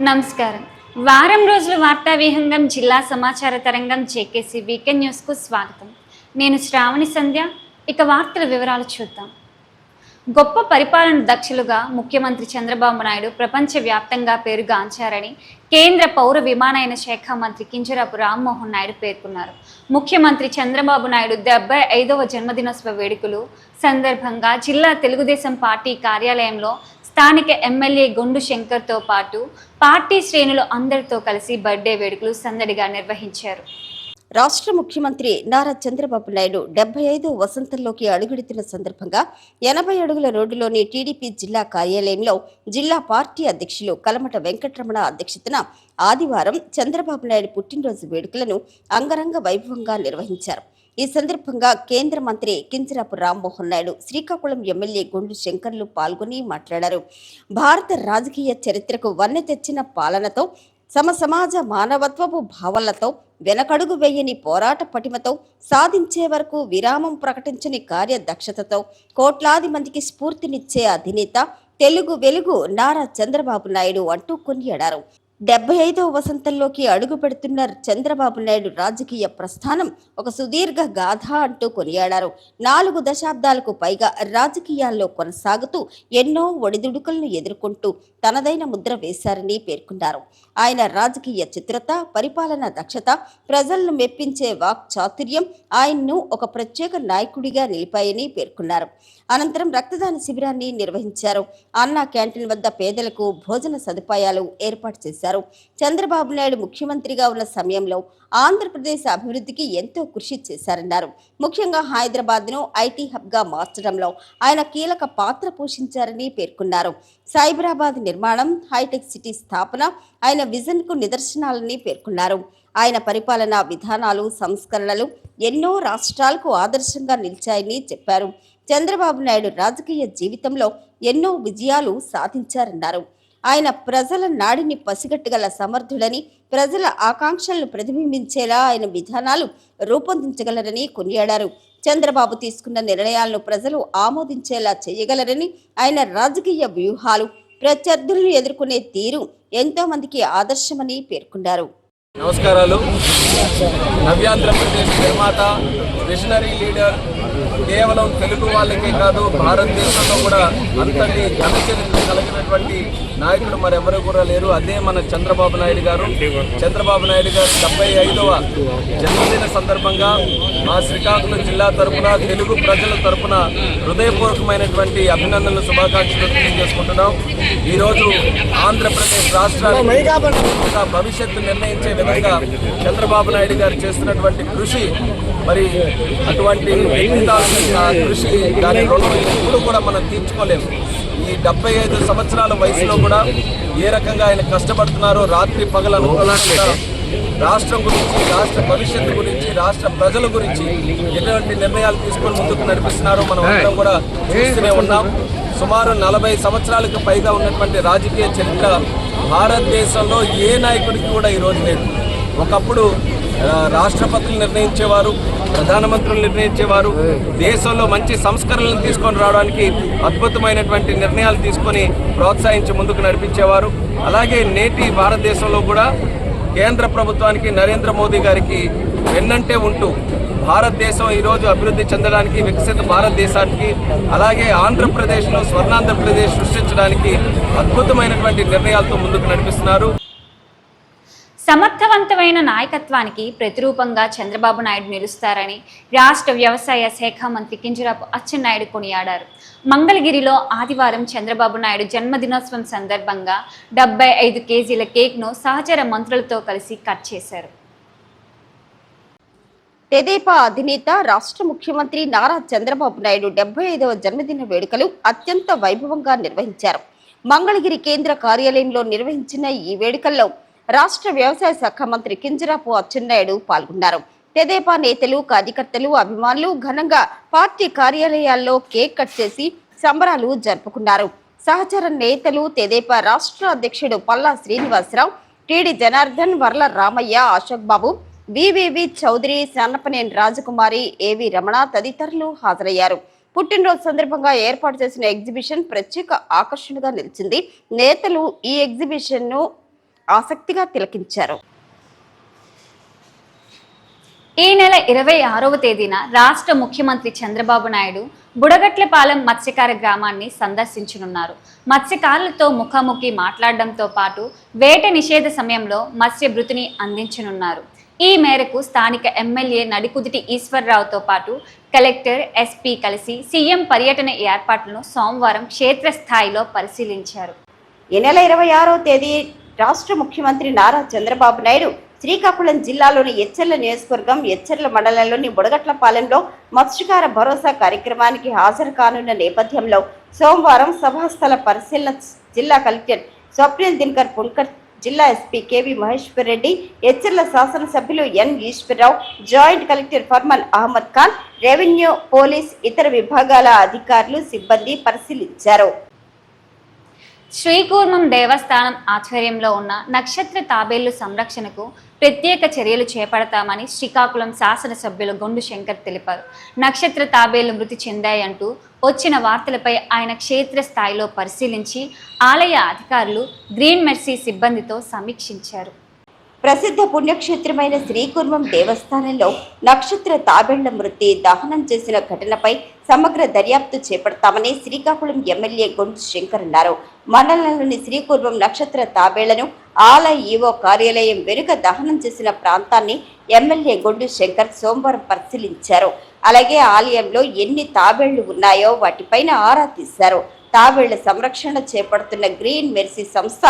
నమస్కారం. వారం రోజుల వార్తా విహంగం జిల్లా సమాచార తరంగం జేకేసీ వీకెండ్ న్యూస్కు స్వాగతం. నేను శ్రావణి సంధ్య. ఇక వార్తల వివరాలు చూద్దాం. గొప్ప పరిపాలన దక్షులుగా ముఖ్యమంత్రి చంద్రబాబు నాయుడు ప్రపంచవ్యాప్తంగా పేరుగాంచారని కేంద్ర పౌర విమానయాన శాఖ మంత్రి కింజరాపు రామ్మోహన్ నాయుడు పేర్కొన్నారు. ముఖ్యమంత్రి చంద్రబాబు నాయుడు డెబ్బై ఐదవ జన్మదినోత్సవ వేడుకలు సందర్భంగా జిల్లా తెలుగుదేశం పార్టీ కార్యాలయంలో స్థానిక ఎమ్మెల్యే గుండు శంకర్తో పాటు పార్టీ శ్రేణులు అందరితో కలిసి బర్త్డే వేడుకలు సందడిగా నిర్వహించారు. రాష్ట్ర ముఖ్యమంత్రి నారా చంద్రబాబు నాయుడు డెబ్బై ఐదు వసంతంలోకి అడుగుడుతున్న సందర్భంగా ఎనభై అడుగుల రోడ్డులోని టీడీపీ జిల్లా కార్యాలయంలో జిల్లా పార్టీ అధ్యక్షులు కలమట వెంకటరమణ అధ్యక్షతన ఆదివారం చంద్రబాబు నాయుడు పుట్టినరోజు వేడుకలను అంగరంగ వైభవంగా నిర్వహించారు. ఈ సందర్భంగా కేంద్ర మంత్రి కింజరాపు రామ్మోహన్ నాయుడు శ్రీకాకుళం ఎమ్మెల్యే గుండు శంకర్లు పాల్గొని మాట్లాడారు. భారత రాజకీయ చరిత్రకు వన్నె తెచ్చిన పాలనతో సమ సమాజ మానవత్వపు భావాలతో వెనకడుగు వేయని పోరాట పటిమతో సాధించే వరకు విరామం ప్రకటించని కార్యదక్షతతో కోట్లాది మందికి స్ఫూర్తినిచ్చే అధినేత తెలుగు వెలుగు నారా చంద్రబాబు నాయుడు అంటూ కొనియాడారు. డెబ్బై ఐదవ వసంతంలోకి అడుగు పెడుతున్న చంద్రబాబు నాయుడు రాజకీయ ప్రస్థానం ఒక సుదీర్ఘ గాథ అంటూ కొనియాడారు. నాలుగు దశాబ్దాలకు పైగా రాజకీయాల్లో కొనసాగుతూ ఎన్నో ఒడిదుడుకులను ఎదుర్కొంటూ తనదైన ముద్ర వేశారని పేర్కొన్నారు. ఆయన రాజకీయ చిత్రత పరిపాలన దక్షత ప్రజలను మెప్పించే వాక్ చాతుర్యం ఆయన్ను ఒక ప్రత్యేక నాయకుడిగా నిలిపాయని పేర్కొన్నారు. అనంతరం రక్తదాన శిబిరాన్ని నిర్వహించారు. అన్నా క్యాంటీన్ వద్ద పేదలకు భోజన సదుపాయాలు ఏర్పాటు చేశారు. చంద్రబాబు నాయుడు ముఖ్యమంత్రిగా ఉన్న సమయంలో ఆంధ్రప్రదేశ్ అభివృద్ధికి ఎంతో కృషి చేశారన్నారు. ముఖ్యంగా హైదరాబాద్ను ఐటీ హబ్గా మార్చడంలో ఆయన కీలక పాత్ర పోషించారని పేర్కొన్నారు. సైబరాబాద్ నిర్మాణం హైటెక్ సిటీ స్థాపన ఆయన విజన్కు నిదర్శనాలని పేర్కొన్నారు. ఆయన పరిపాలనా విధానాలు సంస్కరణలు ఎన్నో రాష్ట్రాలకు ఆదర్శంగా నిలిచాయని చెప్పారు. చంద్రబాబు నాయుడు రాజకీయ జీవితంలో ఎన్నో విజయాలు సాధించారన్నారు. ఆయన ప్రజల నాడిని పసిగట్టగల సమర్థుడని ప్రజల ఆకాంక్షలను ప్రతిబింబించేలా ఆయన విధానాలు రూపొందించగలరని కొనియాడారు. చంద్రబాబు తీసుకున్న నిర్ణయాలను ప్రజలు ఆమోదించేలా చేయగలరని ఆయన రాజకీయ వ్యూహాలు ప్రత్యర్థులను ఎదుర్కొనే తీరు ఎంతో మందికి ఆదర్శమని పేర్కొన్నారు. నమస్కారాలు. నవ్యాంధ్రప్రదేశ్ నిర్మాత మిషనరీ లీడర్ కేవలం తెలుగు వాళ్ళకే కాదు భారతదేశంలో కూడా అంతటి ఘనచరిత్ర కలిగినటువంటి నాయకుడు మరెవరు కూడా లేరు. అదే మన చంద్రబాబు నాయుడు గారు. చంద్రబాబు నాయుడు గారు డెబ్బై ఐదవ జన్మదిన సందర్భంగా మా శ్రీకాకుళం జిల్లా తరపున తెలుగు ప్రజల తరపున హృదయపూర్వకమైనటువంటి అభినందనలు శుభాకాంక్షలు తెలియజేసుకుంటున్నాం. ఈరోజు ఆంధ్రప్రదేశ్ రాష్ట్రానికి భవిష్యత్తు నిర్ణయించే విధంగా చంద్రబాబు నాయుడు గారు చేస్తున్నటువంటి కృషి మరి అటువంటి కృషి దాని రుణం ఎప్పుడు కూడా మనం తీర్చుకోలేము. ఈ డెబ్బై ఐదు సంవత్సరాల వయసులో కూడా ఏ రకంగా ఆయన కష్టపడుతున్నారో రాత్రి పగలను రాష్ట్రం గురించి రాష్ట్ర భవిష్యత్తు గురించి రాష్ట్ర ప్రజల గురించి ఎటువంటి నిర్ణయాలు తీసుకొని ముందుకు నడిపిస్తున్నారో మనం అందరం కూడా చూస్తూనే ఉన్నాం. సుమారు నలభై సంవత్సరాలకు పైగా ఉన్నటువంటి రాజకీయ చరిత్ర భారతదేశంలో ఏ నాయకుడికి కూడా ఈరోజు లేదు. ఒకప్పుడు రాష్ట్రపతులు నిర్ణయించేవారు ప్రధానమంత్రులు నిర్ణయించేవారు దేశంలో మంచి సంస్కరణలు తీసుకొని రావడానికి అద్భుతమైనటువంటి నిర్ణయాలు తీసుకొని ప్రోత్సహించి ముందుకు నడిపించేవారు. అలాగే నేటి భారతదేశంలో కూడా కేంద్ర ప్రభుత్వానికి నరేంద్ర మోదీ గారికి వెన్నంటే ఉంటూ భారతదేశం ఈరోజు అభివృద్ధి చెందడానికి వికసిత భారతదేశానికి అలాగే ఆంధ్రప్రదేశ్లో స్వర్ణాంధ్రప్రదేశ్ సృష్టించడానికి అద్భుతమైనటువంటి నిర్ణయాలతో ముందుకు నడిపిస్తున్నారు. సమర్థవంతమైన నాయకత్వానికి ప్రతిరూపంగా చంద్రబాబు నాయుడు నిలుస్తారని రాష్ట్ర వ్యవసాయ శాఖ మంత్రి కింజరాపు అచ్చెన్నాయుడు కొనియాడారు. మంగళగిరిలో ఆదివారం చంద్రబాబు నాయుడు జన్మదినోత్సవం సందర్భంగా డెబ్బై ఐదు కేజీల కేక్ను సహచర మంత్రులతో కలిసి కట్ చేశారు. తెదేపా అధినేత రాష్ట్ర ముఖ్యమంత్రి నారా చంద్రబాబు నాయుడు డెబ్బై ఐదవ జన్మదిన వేడుకలు అత్యంత వైభవంగా నిర్వహించారు. మంగళగిరి కేంద్ర కార్యాలయంలో నిర్వహించిన ఈ వేడుకల్లో రాష్ట్ర వ్యవసాయ శాఖ మంత్రి కింజరాపు అచ్చెన్నాయుడు పాల్గొన్నారు. తెదేపా నేతలు కార్యకర్తలు అభిమానులు ఘనంగా పార్టీ కార్యాలయాల్లో కేక్ కట్ చేసి సంబరాలు జరుపుకున్నారు. సహచర నేతలు తెదేపా రాష్ట్ర అధ్యక్షుడు Palla Srinivasarao TD Janardhan Varla Ramaiah Ashok Babu VVV Chowdary Sannapaneni Rajakumari AV Ramana తదితరులు హాజరయ్యారు. పుట్టినరోజు సందర్భంగా ఏర్పాటు చేసిన ఎగ్జిబిషన్ ప్రత్యేక ఆకర్షణగా నిలిచింది. నేతలు ఈ ఎగ్జిబిషన్ను ఆసక్తిగా తిలకించారు. ఈ నెల ఇరవై ఆరవ తేదీన రాష్ట్ర ముఖ్యమంత్రి చంద్రబాబు నాయుడు బుడగట్లపాలెం మత్స్యకార గ్రామాన్ని సందర్శించనున్నారు. మత్స్యకారులతో ముఖాముఖి మాట్లాడడంతో పాటు వేట నిషేధ సమయంలో మత్స్య భృతిని అందించనున్నారు. ఈ మేరకు స్థానిక ఎమ్మెల్యే నడికుదిటి ఈశ్వర్రావుతో పాటు కలెక్టర్ ఎస్పీ కలిసి సీఎం పర్యటన ఏర్పాట్లను సోమవారం క్షేత్రస్థాయిలో పరిశీలించారు. ఈ నెల ఇరవై ఆరవ తేదీ రాష్ట్ర ముఖ్యమంత్రి నారా చంద్రబాబు నాయుడు శ్రీకాకుళం జిల్లాలోని ఎచ్చెర్ల నియోజకవర్గం ఎచ్చెర్ల మండలంలోని బుడగట్లపాలెంలో మత్స్యకార భరోసా కార్యక్రమానికి హాజరు కానున్న నేపథ్యంలో సోమవారం సభాస్థల పరిశీలన జిల్లా కలెక్టర్ స్వప్నిల్ దినకర్ పుల్కర్ జిల్లా ఎస్పీ కేవి మహేశ్వర్ రెడ్డి ఎచ్చెర్ల శాసనసభ్యులు N Eswararao joint collector Farman Ahmed Khan revenue police ఇతర విభాగాల అధికారులు సిబ్బంది పరిశీలించారు. శ్రీకూర్మం దేవస్థానం ఆధ్వర్యంలో ఉన్న నక్షత్ర తాబేళ్ళు సంరక్షణకు ప్రత్యేక చర్యలు చేపడతామని శ్రీకాకుళం శాసనసభ్యులు గొండు శంకర్ తెలిపారు. నక్షత్ర తాబేళ్ళు మృతి చెందాయంటూ వచ్చిన వార్తలపై ఆయన క్షేత్ర స్థాయిలో పరిశీలించి ఆలయ అధికారులు గ్రీన్ మెర్సీ సిబ్బందితో సమీక్షించారు. ప్రసిద్ధ పుణ్యక్షేత్రమైన శ్రీకుర్మం దేవస్థానంలో నక్షత్ర తాబేళ్ళ మృతి దహనం చేసిన ఘటనపై సమగ్ర దర్యాప్తు చేపడతామని శ్రీకాకుళం ఎమ్మెల్యే గొంతు శంకర్ అన్నారు. మండలంలోని శ్రీకుర్మం నక్షత్ర తాబేళ్ళను ఆలయ ఈవో కార్యాలయం వెనుక దహనం చేసిన ప్రాంతాన్ని ఎమ్మెల్యే గొండు శంకర్ సోమవారం పరిశీలించారు. అలాగే ఆలయంలో ఎన్ని తాబేళ్ళు ఉన్నాయో వాటిపైన ఆరా తీశారు. తాబేళ్ళ సంరక్షణ చేపడుతున్న గ్రీన్ మెర్సీ సంస్థ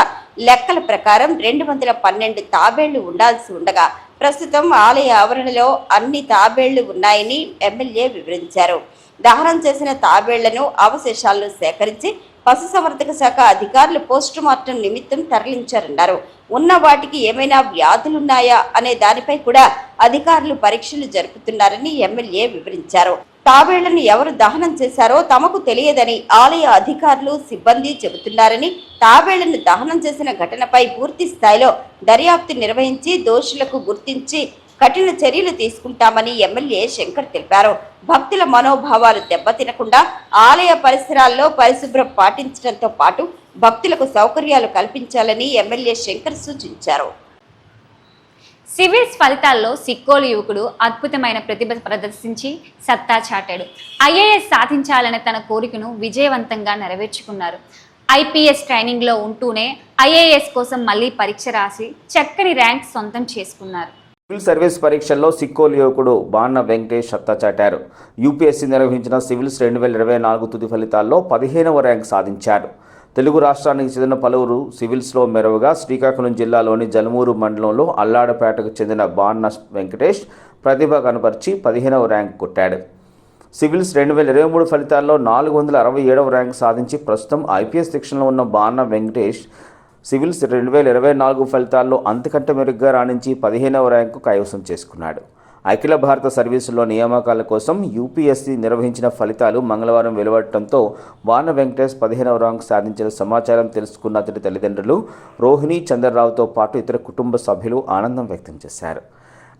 లెక్కల ప్రకారం రెండు వందల పన్నెండు తాబేళ్ళు ఉండాల్సి ఉండగా ప్రస్తుతం ఆలయ ఆవరణలో అన్ని తాబేళ్ళు ఉన్నాయని ఎమ్మెల్యే వివరించారు. దహనం చేసిన తాబేళ్ళను అవశేషాలను సేకరించి పశుసంవర్ధక శాఖ అధికారులు పోస్టు మార్టం నిమిత్తం తరలించారన్నారు. ఉన్న వాటికి ఏమైనా వ్యాధులున్నాయా అనే దానిపై కూడా అధికారులు పరీక్షలు జరుపుతున్నారని ఎమ్మెల్యే వివరించారు. తాబేళ్ళను ఎవరు దహనం చేశారో తమకు తెలియదని ఆలయ అధికారులు సిబ్బంది చెబుతున్నారని తాబేళ్ళను దహనం చేసిన ఘటనపై పూర్తి స్థాయిలో దర్యాప్తు నిర్వహించి దోషులకు గుర్తించి కఠిన చర్యలు తీసుకుంటామని ఎమ్మెల్యే శంకర్ తెలిపారు. భక్తుల మనోభావాలు దెబ్బతినకుండా ఆలయ పరిసరాల్లో పరిశుభ్రం పాటించడంతో పాటు భక్తులకు సౌకర్యాలు కల్పించాలని ఎమ్మెల్యే శంకర్ సూచించారు. సివిల్స్ ఫలితాల్లో సిక్కోలు యువకుడు అద్భుతమైన ప్రతిభ ప్రదర్శించి సత్తా చాటాడు. ఐఏఎస్ సాధించాలనే తన కోరికను విజయవంతంగా నెరవేర్చుకున్నారు. ఐపీఎస్ ట్రైనింగ్లో ఉంటూనే ఐఏఎస్ కోసం మళ్ళీ పరీక్ష రాసి చక్కని ర్యాంక్ సొంతం చేసుకున్నారు. సివిల్ సర్వీస్ పరీక్షల్లో సిక్కోలు యువకుడు బాణ వెంకటేష్ సత్తా చాటారు. యూపీఎస్సీ నిర్వహించిన సివిల్స్ రెండు వేల ఇరవై నాలుగు తుది ఫలితాల్లో పదిహేనవ ర్యాంక్ సాధించారు. తెలుగు రాష్ట్రానికి చెందిన పలువురు సివిల్స్లో మెరువుగా శ్రీకాకుళం జిల్లాలోని జలమూరు మండలంలో అల్లాడపేటకు చెందిన బాన్న వెంకటేష్ ప్రతిభ కనపరిచి పదిహేనవ ర్యాంక్ కొట్టాడు. సివిల్స్ రెండు వేల ఇరవై మూడు ఫలితాల్లో నాలుగు వందల అరవై ఏడవ ర్యాంక్ సాధించి ప్రస్తుతం ఐపీఎస్ శిక్షణలో ఉన్న బాన్న వెంకటేష్ సివిల్స్ రెండు వేల ఇరవై నాలుగు ఫలితాల్లో అంతకంటే మెరుగ్గా రాణించి పదిహేనవ ర్యాంకు కైవసం చేసుకున్నాడు. అఖిల భారత సర్వీసుల్లో నియామకాల కోసం యూపీఎస్సీ నిర్వహించిన ఫలితాలు మంగళవారం వెలువడటంతో వాన వెంకటేష్ పదిహేనవ ర్యాంక్ సాధించిన సమాచారం తెలుసుకున్న అతడి తల్లిదండ్రులు రోహిణి చంద్రరావుతో పాటు ఇతర కుటుంబ సభ్యులు ఆనందం వ్యక్తం చేశారు.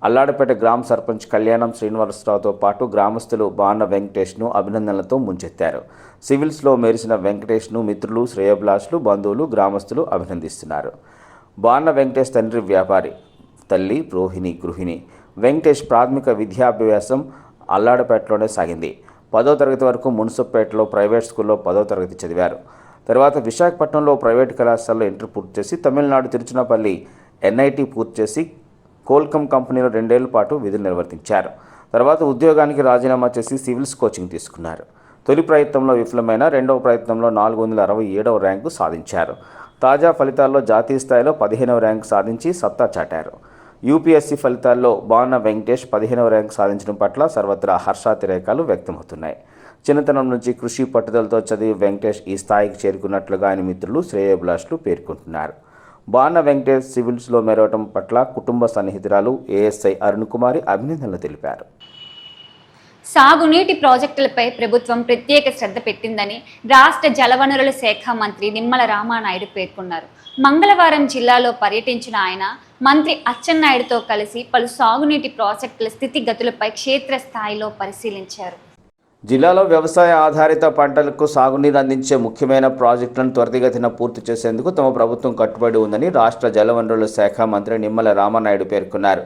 అల్లాడపేట గ్రామ సర్పంచ్ కళ్యాణం శ్రీనివాసరావుతో పాటు గ్రామస్తులు బాణ వెంకటేష్ను అభినందనలతో ముంచెత్తారు. సివిల్స్లో మెరిసిన వెంకటేష్ను మిత్రులు శ్రేయభిలాషులు బంధువులు గ్రామస్తులు అభినందిస్తున్నారు. బాణ వెంకటేష్ తండ్రి వ్యాపారి తల్లి రోహిణి గృహిణి వెంకటేష్ ప్రాథమిక విద్యాభ్యాసం అల్లాడపేటలోనే సాగింది. పదో తరగతి వరకు మున్సిపేటలో ప్రైవేట్ స్కూల్లో పదో తరగతి చదివారు. తర్వాత విశాఖపట్నంలో ప్రైవేట్ కళాశాలలో ఇంటర్ పూర్తి చేసి తమిళనాడు తిరుచునాపల్లి ఎన్ఐటి పూర్తి చేసి కోల్కమ్ కంపెనీలో రెండేళ్ళ పాటు విధులు నిర్వర్తించారు. తర్వాత ఉద్యోగానికి రాజీనామా చేసి సివిల్స్ కోచింగ్ తీసుకున్నారు. తొలి ప్రయత్నంలో విఫలమైన రెండవ ప్రయత్నంలో నాలుగు వందల అరవై ఏడవ ర్యాంకు సాధించారు. తాజా ఫలితాల్లో జాతీయ స్థాయిలో పదిహేనవ ర్యాంకు సాధించి సత్తా చాటారు. యూపీఎస్సీ ఫలితాల్లో బాన్న వెంకటేష్ పదిహేనవ ర్యాంక్ సాధించడం పట్ల సర్వత్రా హర్షాతిరేకాలు వ్యక్తమవుతున్నాయి. చిన్నతనం నుంచి కృషి పట్టుదలతో చదివి వెంకటేష్ ఈ స్థాయికి చేరుకున్నట్లుగా ఆయన మిత్రులు శ్రేయభిలాషులు పేర్కొంటున్నారు. బాణ వెంకటేష్ సివిల్స్లో మెరవటం పట్ల కుటుంబ సన్నిహితురాలు ఏఎస్ఐ అరుణ్ కుమారి అభినందనలు తెలిపారు. సాగునీటి ప్రాజెక్టులపై ప్రభుత్వం ప్రత్యేక శ్రద్ధ పెట్టిందని రాష్ట్ర జలవనరుల శాఖ మంత్రి నిమ్మల రామానాయుడు పేర్కొన్నారు. మంగళవారం జిల్లాలో పర్యటించిన ఆయన మంత్రి అచ్చెన్నాయుడుతో కలిసి పలు సాగునీటి ప్రాజెక్టుల స్థితిగతులపై క్షేత్రస్థాయిలో పరిశీలించారు. జిల్లాలో వ్యవసాయ ఆధారిత పంటలకు సాగునీరు అందించే ముఖ్యమైన ప్రాజెక్టులను త్వరితగతిన పూర్తి చేసేందుకు తమ ప్రభుత్వం కట్టుబడి ఉందని రాష్ట్ర జలవనరుల శాఖ మంత్రి నిమ్మల రామనాయుడు పేర్కొన్నారు.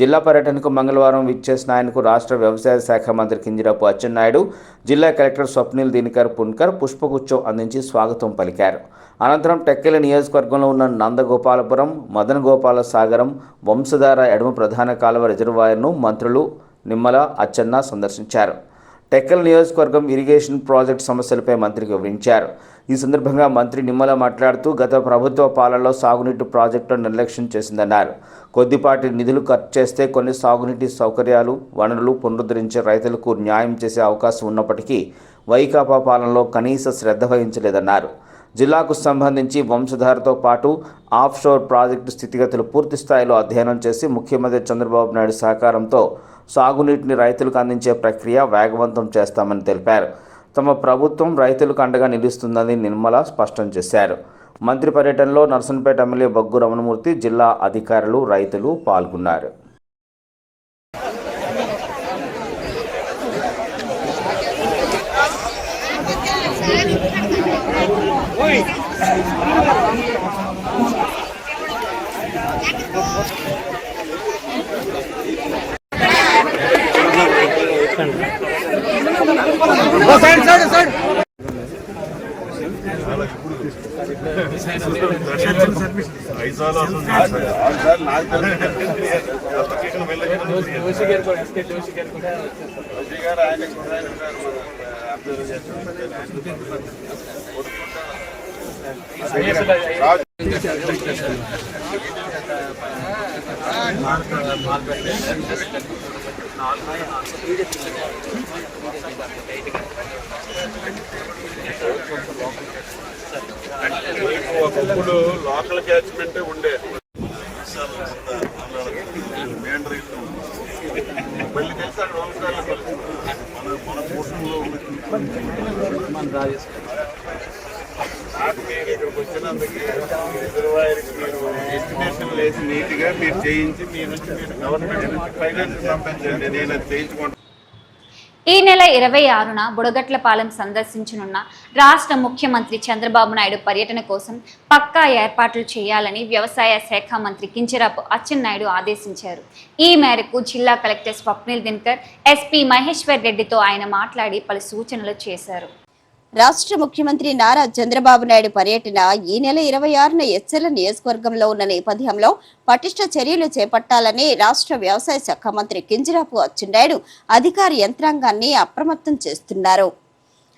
జిల్లా పర్యటనకు మంగళవారం విచ్చేసిన ఆయనకు రాష్ట్ర వ్యవసాయ శాఖ మంత్రి కింజరాపు అచ్చెన్నాయుడు జిల్లా కలెక్టర్ స్వప్నిల్ దినకర్ పున్కర్ పుష్పగుచ్చం అందించి స్వాగతం పలికారు. అనంతరం టెక్కెల నియోజకవర్గంలో ఉన్న నందగోపాలపురం మదన గోపాల సాగరం వంశధార ఎడమ ప్రధాన కాలువ రిజర్వాయర్ను మంత్రులు నిమ్మల అచ్చెన్న సందర్శించారు. టెక్కల్ నియోజకవర్గం ఇరిగేషన్ ప్రాజెక్ట్ సమస్యలపై మంత్రికి వివరించారు. ఈ సందర్భంగా మంత్రి నిమ్మల మాట్లాడుతూ గత ప్రభుత్వ పాలనలో సాగునీటి ప్రాజెక్టులను నిర్లక్ష్యం చేసిందన్నారు. కొద్దిపాటి నిధులు ఖర్చు చేస్తే కొన్ని సాగునీటి సౌకర్యాలు వనరులు పునరుద్ధరించే రైతులకు న్యాయం చేసే అవకాశం ఉన్నప్పటికీ వైకాపా పాలనలో కనీస శ్రద్ధ వహించలేదన్నారు. జిల్లాకు సంబంధించి వంశధారతో పాటు ఆఫ్షోర్ ప్రాజెక్టు స్థితిగతులు పూర్తి స్థాయిలో అధ్యయనం చేసి ముఖ్యమంత్రి చంద్రబాబు నాయుడు సహకారంతో సాగునీటిని రైతులకు అందించే ప్రక్రియ వేగవంతం చేస్తామని తెలిపారు. తమ ప్రభుత్వం రైతులకు అండగా నిలుస్తుందని నిర్మల స్పష్టం చేశారు. మంత్రి పర్యటనలో నర్సన్పేట ఎమ్మెల్యే బొగ్గు రమణమూర్తి జిల్లా అధికారులు రైతులు పాల్గొన్నారు. ఆయన ఒకప్పుడు లోకల్ క్యాచ్మెంట్ ఉండేది మళ్ళీ తెలిసి తెలుసు. మన మన కుటుంబంలో నాకు మీరు ఇక్కడికి వచ్చినందుకు రిజర్వాయర్కి మీరు ఎస్టిమేషన్ నీట్గా మీరు చేయించి మీ నుంచి మీరు గవర్నమెంట్ నుంచి ఫైనాన్స్ పంపించండి నేను అది చేయించుకుంటాను ఈ నెల ఇరవై ఆరున బుడగట్లపాలెం సందర్శించనున్న రాష్ట్ర ముఖ్యమంత్రి చంద్రబాబు నాయుడు పర్యటన కోసం పక్కా ఏర్పాట్లు చేయాలని వ్యవసాయ శాఖ మంత్రి కించరాపు అచ్చెన్నాయుడు ఆదేశించారు. ఈ మేరకు జిల్లా కలెక్టర్ స్వప్నిల్ దినకర్ ఎస్పీ మహేశ్వర్ రెడ్డితో ఆయన మాట్లాడి పలు సూచనలు చేశారు. రాష్ట్ర ముఖ్యమంత్రి నారా చంద్రబాబు నాయుడు పర్యటన ఈ నెల ఇరవై ఆరున ఎచ్చెల నియోజకవర్గంలో ఉన్న నేపథ్యంలో పటిష్ట చర్యలు చేపట్టాలని రాష్ట్ర వ్యవసాయ శాఖ మంత్రి కింజరాపు అచ్చెన్నాయుడు అధికార యంత్రాంగాన్ని అప్రమత్తం చేస్తున్నారు.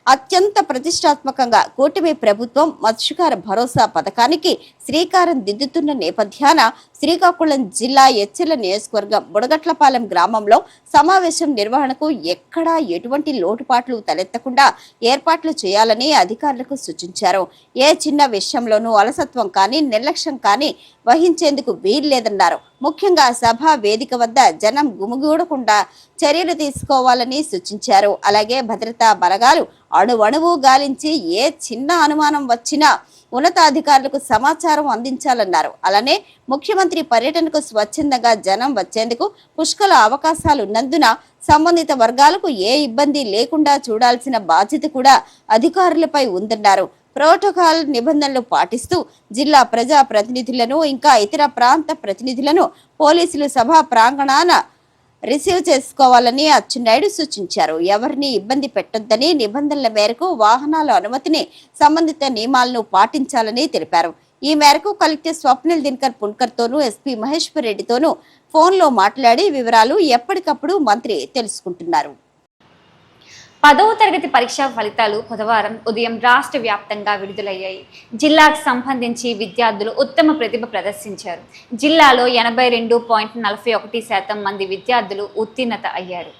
అత్యంత ప్రతిష్టాత్మకంగా కూటమి ప్రభుత్వం మత్స్యకార భరోసా పథకానికి శ్రీకారం దిద్దుతున్న నేపథ్యాన శ్రీకాకుళం జిల్లా ఎచ్చెల నియోజకవర్గం బుడగట్లపాలెం గ్రామంలో సమావేశం నిర్వహణకు ఎక్కడా ఎటువంటి లోటుపాట్లు తలెత్తకుండా ఏర్పాట్లు చేయాలని అధికారులకు సూచించారు. ఏ చిన్న విషయంలోనూ అలసత్వం కానీ నిర్లక్ష్యం కానీ వహించేందుకు వీల్లేదన్నారు. ముఖ్యంగా సభా వేదిక వద్ద జనం గుమిగూడకుండా చర్యలు తీసుకోవాలని సూచించారు. అలాగే భద్రతా బలగాలు అణువణువు గాలించి ఏ చిన్న అనుమానం వచ్చినా ఉన్నతాధికారులకు సమాచారం అందించాలన్నారు. అలానే ముఖ్యమంత్రి పర్యటనకు స్వచ్ఛందంగా జనం వచ్చేందుకు పుష్కల అవకాశాలున్నందున సంబంధిత వర్గాలకు ఏ ఇబ్బంది లేకుండా చూడాల్సిన బాధ్యత కూడా అధికారులపై ఉందన్నారు. ప్రోటోకాల్ నిబంధనలు పాటిస్తూ జిల్లా ప్రజా ప్రతినిధులను ఇంకా ఇతర ప్రాంత ప్రతినిధులను పోలీసులు సభా ప్రాంగణాన రిసీవ్ చేసుకోవాలని అచ్చెన్నాయుడు సూచించారు. ఎవరిని ఇబ్బంది పెట్టొద్దని నిబంధనల మేరకు వాహనాల అనుమతిని సంబంధిత నియమాలను పాటించాలని తెలిపారు. ఈ మేరకు కలెక్టర్ స్వప్నిల్ దినకర్ పున్కర్ తోనూ ఎస్పీ మహేశ్వర్ రెడ్డితోనూ ఫోన్లో మాట్లాడి వివరాలు ఎప్పటికప్పుడు మంత్రి తెలుసుకుంటున్నారు. పదవ తరగతి పరీక్షా ఫలితాలు బుధవారం ఉదయం రాష్ట్ర వ్యాప్తంగా విడుదలయ్యాయి. జిల్లాకు సంబంధించి విద్యార్థులు ఉత్తమ ప్రతిభ ప్రదర్శించారు. జిల్లాలో ఎనభై రెండు పాయింట్ నలభై ఒకటి శాతం మంది విద్యార్థులు ఉత్తీర్ణత అయ్యారు.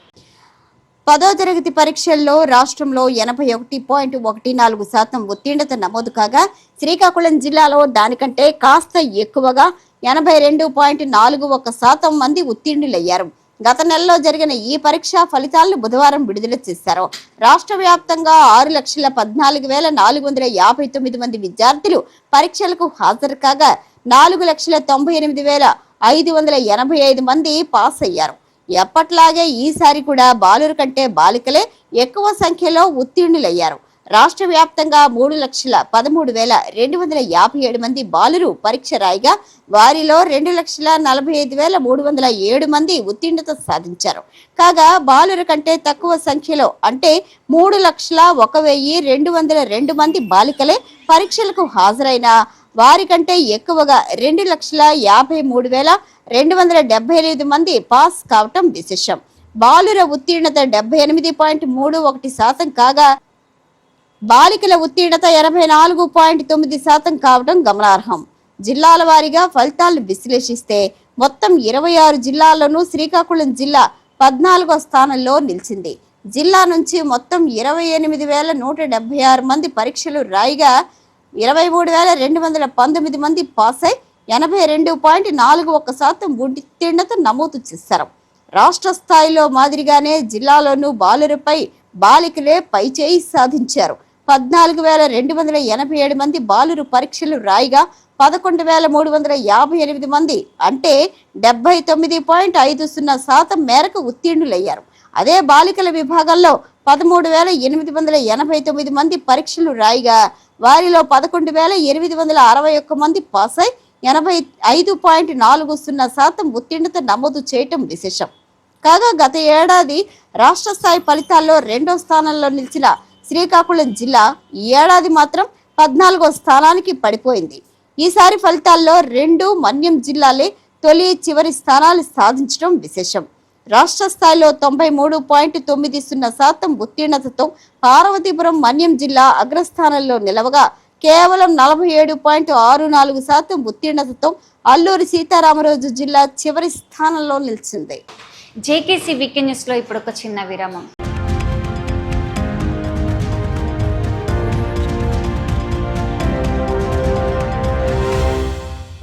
పదో తరగతి పరీక్షల్లో రాష్ట్రంలో ఎనభై ఒకటి పాయింట్ ఒకటి నాలుగు శాతం ఉత్తీర్ణత నమోదు కాగా శ్రీకాకుళం జిల్లాలో దానికంటే కాస్త ఎక్కువగా ఎనభై రెండు పాయింట్ నాలుగు ఒక శాతం మంది ఉత్తీర్ణులయ్యారు. గత నెలలో జరిగిన ఈ పరీక్ష ఫలితాలను బుధవారం విడుదల చేశారు. రాష్ట్ర వ్యాప్తంగా ఆరు లక్షల పద్నాలుగు వేల నాలుగు వందల యాభై తొమ్మిది మంది విద్యార్థులు పరీక్షలకు హాజరు కాగా నాలుగు లక్షల తొంభై ఎనిమిది వేల ఐదు వందల ఎనభై ఐదు మంది పాస్ అయ్యారు. ఎప్పట్లాగే ఈసారి కూడా బాలుర కంటే బాలికలే ఎక్కువ సంఖ్యలో ఉత్తీర్ణులయ్యారు. రాష్ట్ర వ్యాప్తంగా మూడు లక్షల పదమూడు వేల రెండు వందల యాభై ఏడు మంది బాలురు పరీక్ష రాయగా వారిలో రెండు లక్షల నలభై ఐదు వేల మూడు వందల ఏడు మంది ఉత్తీర్ణత సాధించారు. కాగా బాలుర కంటే తక్కువ సంఖ్యలో అంటే మూడు లక్షల ఒక వెయ్యి రెండు వందల రెండు మంది బాలికలే పరీక్షలకు హాజరైన వారికంటే ఎక్కువగా రెండు లక్షల యాభై మూడు వేల రెండు వందల డెబ్బై ఐదు మంది పాస్ కావటం విశేషం. బాలుర ఉత్తీర్ణత డెబ్బై ఎనిమిది పాయింట్ మూడు ఒకటి శాతం కాగా బాలికల ఉత్తీర్ణత ఎనభై నాలుగు పాయింట్ తొమ్మిది శాతం కావడం గమనార్హం. జిల్లాల వారీగా ఫలితాలను విశ్లేషిస్తే మొత్తం ఇరవై ఆరు జిల్లాల్లోనూ శ్రీకాకుళం జిల్లా పద్నాలుగో స్థానంలో నిలిచింది. జిల్లా నుంచి మొత్తం ఇరవై ఎనిమిది వేల నూట డెబ్బై ఆరు మంది పరీక్షలు రాయిగా ఇరవై మూడు వేల రెండు వందల పంతొమ్మిది మంది పాస్ అయి ఎనభై రెండు పాయింట్ నాలుగు ఒక్క శాతం ఉత్తీర్ణత నమోదు చేశారు. రాష్ట్ర స్థాయిలో మాదిరిగానే జిల్లాలోనూ బాలురపై బాలికలే పైచేయి సాధించారు. పద్నాలుగు వేల రెండు వందల ఎనభై ఏడు మంది బాలురు పరీక్షలు రాయిగా పదకొండు వేల మూడు వందల యాభై ఎనిమిది మంది అంటే డెబ్బై తొమ్మిది పాయింట్ ఐదు సున్నా శాతం మేరకు ఉత్తీర్ణులయ్యారు. అదే బాలికల విభాగంలో పదమూడు వేల ఎనిమిది వందల ఎనభై తొమ్మిది మంది పరీక్షలు రాయిగా వారిలో పదకొండు వేల ఎనిమిది వందల అరవై ఒక్క మంది పాస్ అయి ఎనభై ఐదు పాయింట్ నాలుగు సున్నా శాతం ఉత్తీర్ణత నమోదు చేయటం విశేషం. కాగా గత ఏడాది రాష్ట్ర స్థాయి ఫలితాల్లో రెండో స్థానంలో నిలిచిన శ్రీకాకుళం జిల్లా ఈ ఏడాది మాత్రం పద్నాలుగో స్థానానికి పడిపోయింది. ఈసారి ఫలితాల్లో రెండు మన్యం జిల్లాలే తొలి చివరి స్థానాలు సాధించడం విశేషం. రాష్ట్ర స్థాయిలో తొంభై మూడు పాయింట్ తొమ్మిది సున్నా శాతం ఉత్తీర్ణతతో పార్వతీపురం మన్యం జిల్లా అగ్రస్థానంలో నిలవగా కేవలం నలభై ఏడు పాయింట్ ఆరు నాలుగు శాతం ఉత్తీర్ణతతో అల్లూరి సీతారామరాజు జిల్లా చివరి స్థానంలో నిలిచింది. జేకేసీ వీకెండ్ న్యూస్లో ఇప్పుడు ఒక చిన్న విరామం.